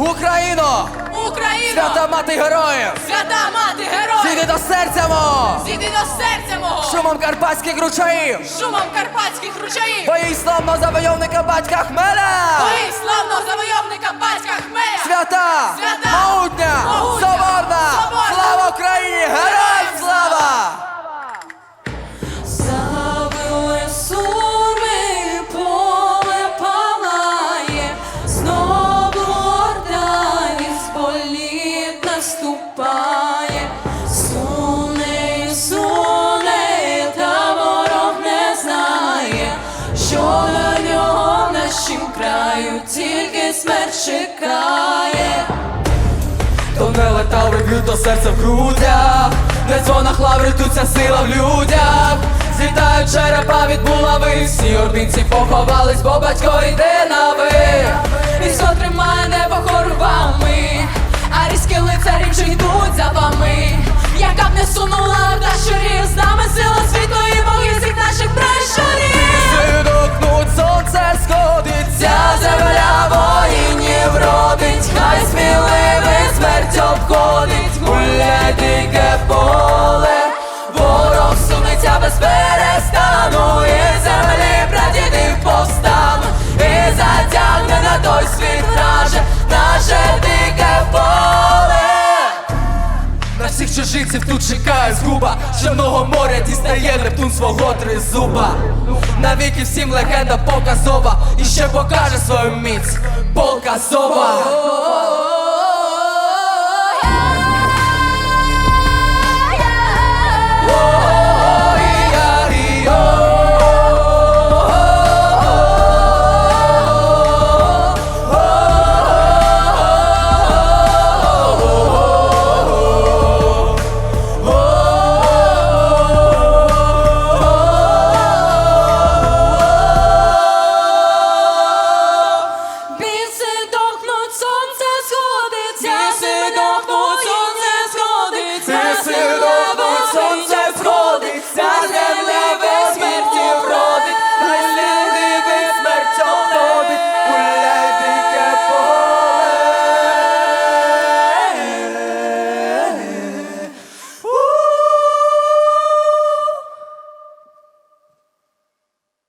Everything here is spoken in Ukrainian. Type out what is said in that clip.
Україно! Україно! Свята мати героїв! Свята мати героїв! Зійди до серця мого! Зійди до серця мого! Шумом карпатських ручаїв! Шумом карпатських ручаїв! Бої славного завойовника батька Хмеля! Бої славного завойовника наступає, суне, та ворог не знає, що на нього в нашім краю тільки смерть чекає. То не летав рев'ю, то серце в грудях Не дзвонах лаври, тут ця сила в людях. Злітають черепа від булави Всі орбінці поховались, бо батько йде йдуть за вами. Яка б не сунула орда щурів, з нами сила світу і боги всіх наших пращурів. Видохнуть, сонце сходиться Земля воїнів родить Хай сміливий смерть обходить Гуляй дике поле Ворог сунеться без перестану чужинців тут чекає згуба. Чорного моря дістає Нептун свого тризуба. Навіки всім легенда показова. І ще покаже свою міць. Показова